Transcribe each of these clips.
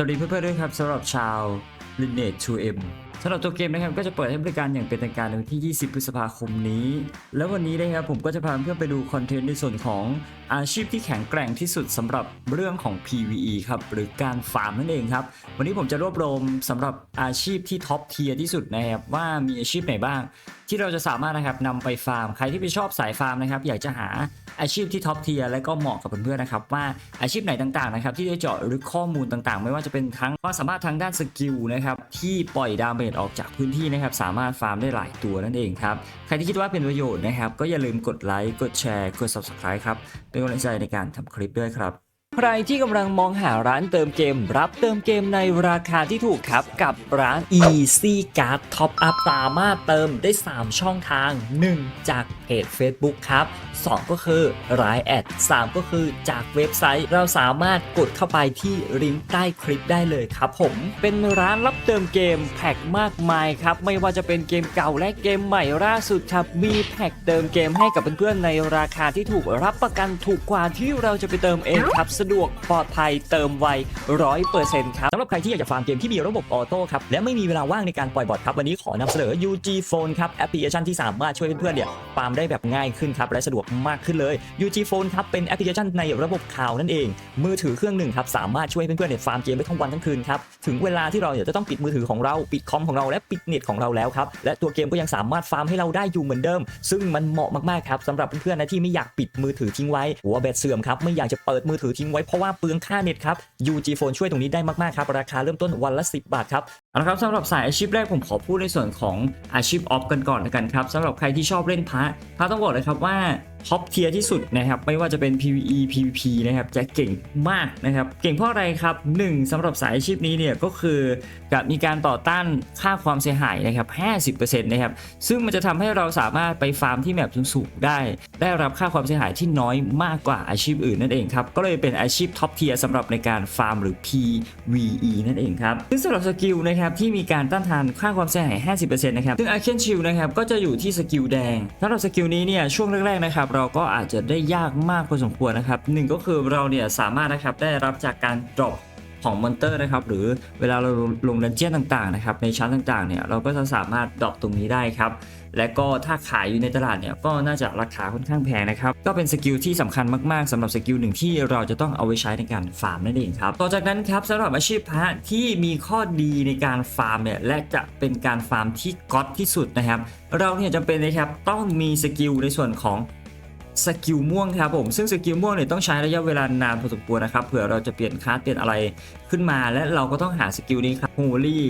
สวัสดีเพื่อนๆด้วยครับสำหรับชาว Lineage 2M สำหรับตัวเกมนะครับก็จะเปิดให้บริการอย่างเป็นทางการในวันที่ 20 พฤษภาคมนี้ แล้ววันนี้นะครับผมก็จะพาเพื่อนๆไปดูคอนเทนต์ในส่วนของอาชีพที่แข็งแกร่งที่สุดสำหรับเรื่องของ PVE ครับหรือการฟาร์มนั่นเองครับ วันนี้ผมจะรวบรวมสำหรับอาชีพที่ท็อปเทียร์ที่สุดนะครับว่ามีอาชีพไหนบ้าง ที่เราจะสามารถนะครับนำไปฟาร์ม ใครที่ไปชอบสายฟาร์มนะครับอยากจะหาอาชีพที่ท็อปเทียร์และก็เหมาะกับเพื่อนๆนะครับว่าอาชีพไหนต่างๆนะครับที่จะเจาะลึกข้อมูลต่างๆ ไม่ว่าจะเป็นทั้งความสามารถทางด้านสกิลนะครับที่ปล่อยดาเมจออกจากพื้นที่นะครับสามารถฟาร์มได้หลายตัวนั่นเองครับใครที่คิดว่าเป็นประโยชน์นะครับก็อย่าลืมกดไลค์กดแชร์กด subscribe ครับเป็นกำลังใจในการทำคลิปด้วยครับ ใครที่กำลังมองหาร้านเติมเกม รับเติมเกมในราคาที่ถูกครับกับร้าน Easy Card Top Up สามารถเติมได้ 3 ช่องทาง 1 จากเพจ Facebook ครับ 2 ก็คือรายแอด 3 ก็คือจากเว็บไซต์ เราสามารถกดเข้าไปที่ลิงก์ใต้คลิปได้เลยครับผม เป็นร้านรับเติมเกมแพ็กมากมายครับ ไม่ว่าจะเป็นเกมเก่าและเกมใหม่ล่าสุดครับ มีแพ็กเติมเกมให้กับเพื่อนๆในราคาที่ถูกรับประกันถูกกว่าที่เราจะไปเติมเองครับสะดวกปลอดภัยเติมไวร้อยเปอร์เซ็นต์ครับสำหรับใครที่อยากจะฟาร์มเกมที่มีระบบออโต้ครับและไม่มีเวลาว่างในการปล่อยบอทครับวันนี้ขอนำเสนอ UG Phone ครับแอปพลิเคชันที่สามารถช่วยเพื่อนๆเนี่ยฟาร์มได้แบบง่ายขึ้นครับและสะดวกมากขึ้นเลย UG Phone ครับเป็นแอปพลิเคชันในระบบข่าวนั่นเอง มือถือเครื่องหนึ่งครับสามารถช่วยเพื่อนๆเนี่ยฟาร์มเกมได้ทั้งวันทั้งคืนครับถึงเวลาที่เราเนี่ยจะต้องปิดมือถือของเราปิดคอมของเราและปิดเน็ตของเราแล้วครับและตัวเกมก็ยังสามารถฟาร์มให้เราได้อยู่เหมือนเดิม ซึ่งมันเหมาะมากๆครับสำหรับเพื่อนๆนะที่ไม่อยากปิดมือถือทิ้งไว้หัวแบตเสื่อมครับไม่อยากจะเปิดมือถือทิ้งไว้เพราะว่าเปลืองค่าเน็ตครับ UG Phone ช่วยตรงนี้ได้มากๆครับ ราคาเริ่มต้นวันละ 10 บาทครับเอาละครับสำหรับสายอาชีพแรกผมขอพูดในส่วนของอาชีพออฟกันก่อนละกันครับสำหรับใครที่ชอบเล่นพระพระต้องบอกเลยครับว่าท็อปเทียร์ที่สุดนะครับไม่ว่าจะเป็น PVE PVP นะครับจะเก่งมากนะครับเก่งเพราะอะไรครับหนึ่งสำหรับสายอาชีพนี้เนี่ยก็คือกับมีการต่อต้านค่าความเสียหายนะครับ 50%นะครับซึ่งมันจะทำให้เราสามารถไปฟาร์มที่แมปสูงๆได้ ได้รับค่าความเสียหายที่น้อยมากกว่าอาชีพอื่นนั่นเองครับก็เลยเป็นอาชีพท็อปเทียร์สำหรับในการฟาร์มหรือ PVE นั่นเองครับซึ่งสำหรับสกิลนะครับที่มีการต้านทานค่าความเสียหาย 50%นะครับซึ่ง a c t i o n Shield นะครับก็จะอยู่ที่สกิลแดงสำหรับสกิลนี้เนี่ยช่วงแรกๆนะครับเราก็อาจจะได้ยากมากพอสมควรนะครับหนึ่งก็คือเราเนี่ยสามารถนะครับได้รับจากการ drop ของมอนเตอร์นะครับหรือเวลาเราลงดันเจียนต่างๆนะครับในชั้นต่างๆเนี่ยเราก็จะสามารถดรอปตรงนี้ได้ครับและก็ถ้าขายอยู่ในตลาดเนี่ยก็น่าจะราคาค่อนข้างแพงนะครับก็เป็นสกิลที่สำคัญมากๆสำหรับสกิลหนึ่งที่เราจะต้องเอาไว้ใช้ในการฟาร์มนั่นเองครับต่อจากนั้นครับสำหรับอาชีพพระที่มีข้อดีในการฟาร์มเนี่ยและจะเป็นการฟาร์มที่ก๊อตที่สุดนะครับ เราเนี่ยจำเป็นนะครับต้องมีสกิลในส่วนของ สกิลม่วงครับผม ซึ่งสกิลม่วงเนี่ยต้องใช้ระยะเวลานานพอสมควรนะครับเผื่อเราจะเปลี่ยนคลาสเปลี่ยนอะไรขึ้นมาและเราก็ต้องหาสกิลนี้ครับโฮลี่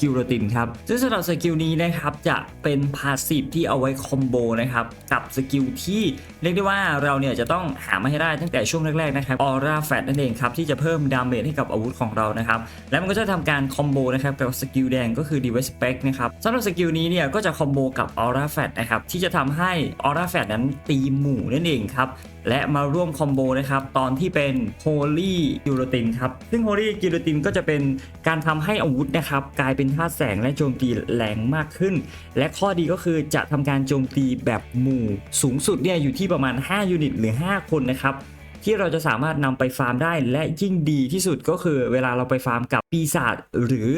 กิลโรตินครับ ซึ่งสำหรับสกิลนี้นะครับจะเป็นพาสซีฟที่เอาไว้คอมโบนะครับกับสกิลที่เรียกได้ว่าเราเนี่ยจะต้องหามาให้ได้ตั้งแต่ช่วงแรกๆนะครับออร่าแฟตนั่นเองครับที่จะเพิ่มดาเมจให้กับอาวุธของเรานะครับและมันก็จะทำการคอมโบนะครับกับสกิลแดงก็คือ Device Spec นะครับสำหรับสกิลนี้เนี่ยก็จะคอมโบกับออร่าแฟตนะครับที่จะทำให้ออร่าแฟตนั้นตีหมู่นั่นเองครับและมาร่วมคอมโบนะครับตอนที่เป็น Holy g i l o t i n ครับซึ่ง Holy g i l o t i n ก็จะเป็นการทำให้อาวุธนะครับกลายเป็นธาตุแสงและโจมตีแรงมากขึ้น และข้อดีก็คือจะทำการโจมตีแบบหมู่ สูงสุดเนี่ยอยู่ที่ประมาณ 5 ยูนิตหรือ 5 คนนะครับที่เราจะสามารถนำไปฟาร์มได้และยิ่งดีที่สุดก็คือเวลาเราไปฟาร์มกับปีศาจหรือ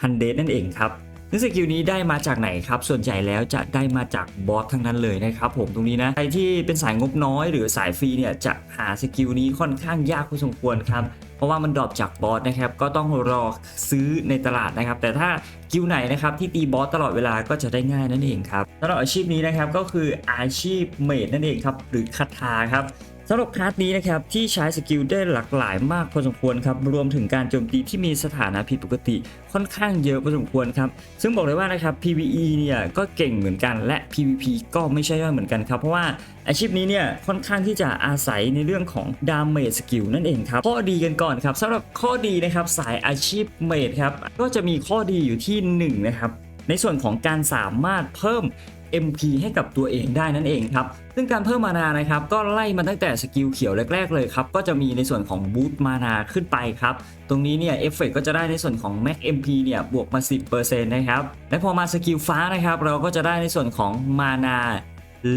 ฮันเดนั่นเองครับซึ่งสกิลนี้ได้มาจากไหนครับ ส่วนใหญ่แล้วจะได้มาจากบอสทั้งนั้นเลยนะครับผมตรงนี้นะ ใครที่เป็นสายงบน้อยหรือสายฟรีเนี่ยจะหาสกิลนี้ค่อนข้างยากพอสมควรครับ เพราะว่ามันดรอปจากบอสนะครับก็ต้องรอซื้อในตลาดนะครับ แต่ถ้ากิลไหนนะครับที่ตีบอสตลอดเวลาก็จะได้ง่ายนั่นเองครับสำหรับอาชีพนี้นะครับก็คืออาชีพเมดนั่นเองครับหรือคาถาครับ สำหรับคลาสนี้นะครับที่ใช้สกิลได้หลากหลายมากพอสมควรครับรวมถึงการโจมตีที่มีสถานะผิดปกติค่อนข้างเยอะพอสมควรครับซึ่งบอกเลยว่านะครับ PVE เนี่ยก็เก่งเหมือนกันและ PVP ก็ไม่ใช่ย่อยเหมือนกันครับเพราะว่าอาชีพนี้เนี่ยค่อนข้างที่จะอาศัยในเรื่องของดาเมจสกิลนั่นเองครับข้อดีกันก่อนครับสำหรับข้อดีนะครับสายอาชีพเมดครับก็จะมีข้อดีอยู่ที่หนึ่งนะครับในส่วนของการสามารถเพิ่ม MP ให้กับตัวเองได้นั่นเองครับ ซึ่งการเพิ่มมานานะครับก็ไล่มาตั้งแต่สกิลเขียวแรกๆเลยครับ ก็จะมีในส่วนของบูตมานาขึ้นไปครับ ตรงนี้เนี่ยเอฟเฟกก็จะได้ในส่วนของ Max MP เนี่ยบวกมา 10%นะครับ และพอมาสกิลฟ้านะครับ เราก็จะได้ในส่วนของมานา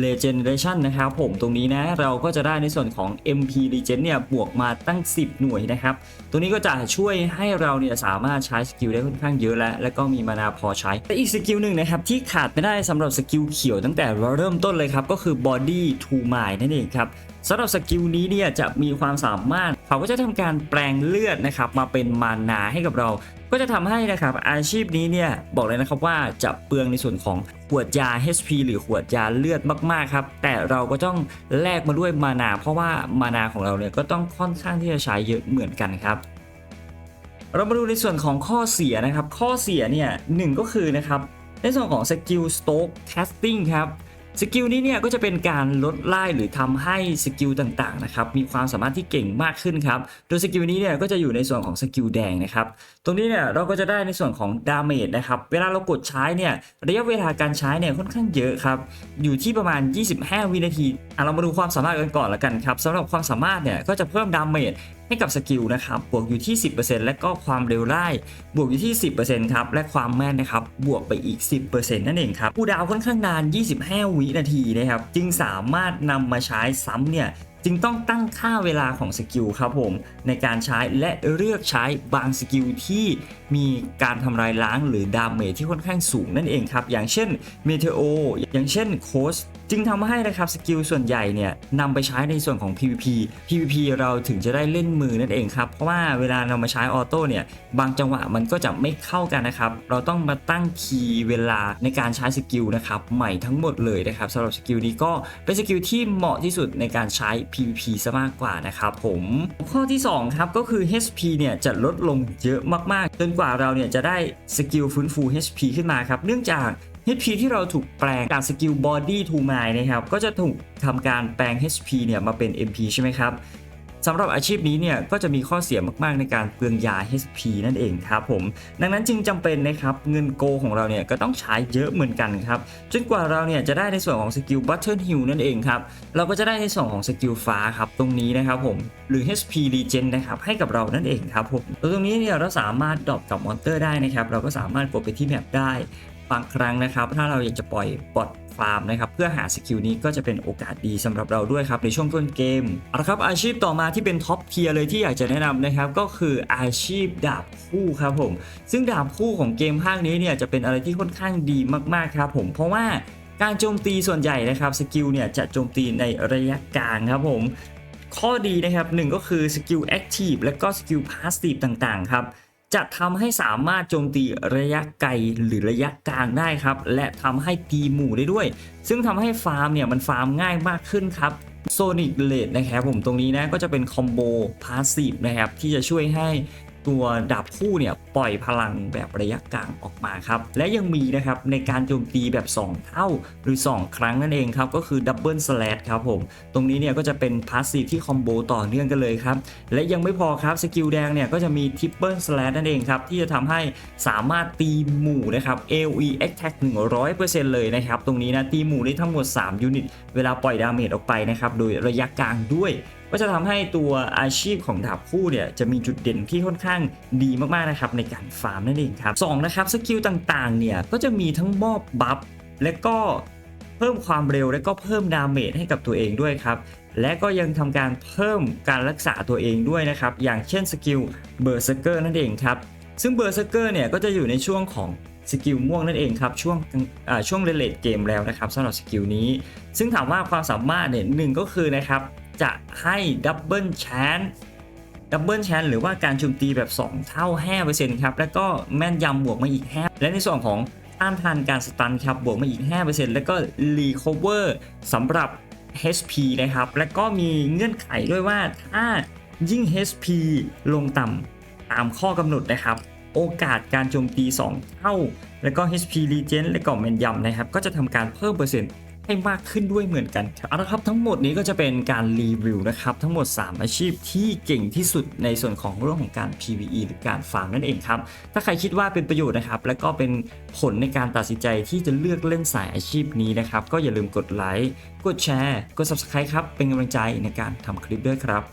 Regeneration นะครับผมตรงนี้นะเราก็จะได้ในส่วนของ MP Regen เนี่ยบวกมาตั้ง 10 หน่วยนะครับ ตัวนี้ก็จะช่วยให้เราเนี่ยสามารถใช้สกิลได้ค่อนข้างเยอะแล้ว แล้วก็มีมานาพอใช้แต่อีกสกิลหนึ่งนะครับที่ขาดไม่ได้สำหรับสกิลเขียวตั้งแต่เราเริ่มต้นเลยครับ ก็คือ Body to Mind นั่นเองครับ สำหรับสกิลนี้เนี่ยจะมีความสามารถเขาก็จะทำการแปลงเลือดนะครับมาเป็นมานาให้กับเรา ก็จะทำให้นะครับอาชีพนี้เนี่ยบอกเลยนะครับว่าจะเปลืองในส่วนของขวดยา HP หรือขวดยาเลือดมากๆครับแต่เราก็ต้องแลกมาด้วยมานา เพราะว่ามานาของเราเนี่ยก็ต้องค่อนข้างที่จะใช้เยอะเหมือนกันครับเรามาดูในส่วนของข้อเสียนะครับ ข้อเสียเนี่ยหนึ่งก็คือนะครับในส่วนของสกิลสโต๊กแคสติ้งครับ สกิลนี้เนี่ยก็จะเป็นการลดไล่หรือทำให้สกิลต่างๆนะครับมีความสามารถที่เก่งมากขึ้นครับโดยสกิลนี้เนี่ยก็จะอยู่ในส่วนของสกิลแดงนะครับตรงนี้เนี่ยเราก็จะได้ในส่วนของดาเมจนะครับเวลาเรากดใช้เนี่ยระยะเวลาการใช้เนี่ยค่อนข้างเยอะครับอยู่ที่ประมาณ 25 วินาทีอะเรามาดูความสามารถกันก่อนละกันครับสำหรับความสามารถเนี่ยก็จะเพิ่มดาเมจ ให้กับสกิลนะครับบวกอยู่ที่ 10%และก็ความเร็วไล่บวกอยู่ที่ 10%ครับและความแม่นนะครับบวกไปอีก 10%นั่นเองครับผู้ดาวค่อนข้างนาน 25 วินาทีนะครับจึงสามารถนำมาใช้ซ้ำเนี่ยจึงต้องตั้งค่าเวลาของสกิลครับผมในการใช้และเลือกใช้บางสกิลที่มีการทำลายล้างหรือดาเมจที่ค่อนข้างสูงนั่นเองครับ อย่างเช่นเมเทโออย่างเช่นโคส จึงทำให้นะครับสกิลส่วนใหญ่เนี่ยนำไปใช้ในส่วนของ PVP PVP เราถึงจะได้เล่นมือนั่นเองครับ เพราะว่าเวลาเรามาใช้ออโต้เนี่ยบางจังหวะมันก็จะไม่เข้ากันนะครับ เราต้องมาตั้งคีย์เวลาในการใช้สกิลนะครับใหม่ทั้งหมดเลยนะครับสำหรับสกิลนี้ก็เป็นสกิลที่เหมาะที่สุดในการใช้ PVP ซะมากกว่านะครับผม ข้อที่สองครับก็คือ HP เนี่ยจะลดลงเยอะมากๆ จนกว่าเราเนี่ยจะได้สกิลฟื้นฟู HP ขึ้นมาครับ เนื่องจาก HP ที่เราถูกแปลงจากสกิล Body to Mind นะครับ ก็จะถูกทำการแปลง HP เนี่ยมาเป็น MP ใช่ไหมครับสำหรับอาชีพนี้เนี่ยก็จะมีข้อเสียมากๆในการเปลืองยา HP นั่นเองครับผม ดังนั้นจึงจำเป็นนะครับเงินโกของเราเนี่ยก็ต้องใช้เยอะเหมือนกันครับจนกว่าเราเนี่ยจะได้ในส่วนของสกิล Button Heal นั่นเองครับเราก็จะได้ในส่วนของสกิลฟ้าครับตรงนี้นะครับผมหรือ HP Regen นะครับให้กับเรานั่นเองครับผมแล้วตรงนี้เนี่ยเราสามารถดรอปกับมอนเตอร์ได้นะครับเราก็สามารถกดไปที่แมปได้ บางครั้งนะครับ ถ้าเราอยากจะปล่อยบอทฟาร์มนะครับเพื่อหาสกิลนี้ก็จะเป็นโอกาสดีสำหรับเราด้วยครับในช่วงต้นเกมเอาละครับอาชีพต่อมาที่เป็นท็อปเทียร์เลยที่อยากจะแนะนำนะครับก็คืออาชีพดาบคู่ครับผม ซึ่งดาบคู่ของเกมภาคนี้เนี่ยจะเป็นอะไรที่ค่อนข้างดีมากๆครับผมเพราะว่าการโจมตีส่วนใหญ่นะครับสกิลเนี่ยจะโจมตีในระยะกลางครับผม ข้อดีนะครับหนึ่งก็คือสกิลแอคทีฟและก็สกิลพาสซีฟต่างๆครับ จะทำให้สามารถโจมตีระยะไกลหรือระยะกลางได้ครับ และทำให้ตีหมู่ได้ด้วย ซึ่งทำให้ฟาร์มเนี่ยมันฟาร์มง่ายมากขึ้นครับโซนิกเลดนะครับผมตรงนี้นะก็จะเป็นคอมโบพาสซีฟนะครับที่จะช่วยให้ ตัวดาบคู่เนี่ยปล่อยพลังแบบระยะกลางออกมาครับ และยังมีนะครับในการโจมตีแบบ 2 เท่าหรือ 2 ครั้งนั่นเองครับ ก็คือดับเบิลสแลครับผม ตรงนี้เนี่ยก็จะเป็นพาสซีฟที่คอมโบต่อเนื่องกันเลยครับ และยังไม่พอครับสกิลแดงเนี่ยก็จะมีทิปเปิลสแลนั่นเองครับ ที่จะทำให้สามารถตีหมู่นะครับ AOE Attack 100%เลยนะครับ ตรงนี้นะตีหมู่ได้ทั้งหมด 3 ยูนิต เวลาปล่อยดาเมจออกไปนะครับโดยระยะกลางด้วย ก็จะทำให้ตัวอาชีพของดาบคู่เนี่ยจะมีจุดเด่นที่ค่อนข้างดีมากๆนะครับในการฟาร์มนั่นเองครับสองนะครับสกิลต่างๆเนี่ยก็จะมีทั้งมอบบัฟและก็เพิ่มความเร็วและก็เพิ่มดาเมจให้กับตัวเองด้วยครับและก็ยังทำการเพิ่มการรักษาตัวเองด้วยนะครับ อย่างเช่นสกิลเบอร์เซเกอร์นั่นเองครับ ซึ่งเบอร์เซเกอร์เนี่ยก็จะอยู่ในช่วงของสกิลม่วงนั่นเองครับ ช่วงช่วงเลดเกมแล้วนะครับสำหรับสกิลนี้ ซึ่งถามว่าความสามารถเนี่ยหนึ่งก็คือนะครับ จะให้ดับเบิลแชนดับเบิลแชนหรือว่าการโจมตีแบบ 2 เท่า5%ครับ แล้วก็แม่นยำบวกมาอีก 5 และในส่วนของต้านทานการสตันครับ บวกมาอีก 5%แล้วก็รีคอเวอร์สำหรับ HP นะครับ และก็มีเงื่อนไขด้วยว่าถ้ายิ่ง HP ลงต่ำตามข้อกำหนดนะครับ โอกาสการโจมตี 2 เท่า แล้วก็ HP Regen และก็แม่นยำนะครับ ก็จะทำการเพิ่มเปอร์เซ็นต์ ให้มากขึ้นด้วยเหมือนกันครับเอาละครับทั้งหมดนี้ก็จะเป็นการรีวิวนะครับทั้งหมด 3 อาชีพที่เก่งที่สุดในส่วนของเรื่องของการ PVE หรือการฟาร์มนั่นเองครับถ้าใครคิดว่าเป็นประโยชน์นะครับ และก็เป็นผลในการตัดสินใจที่จะเลือกเล่นสายอาชีพนี้นะครับ ก็อย่าลืมกดไลค์กดแชร์กด Subscribe ครับเป็นกำลังใจในการทำคลิปด้วยครับ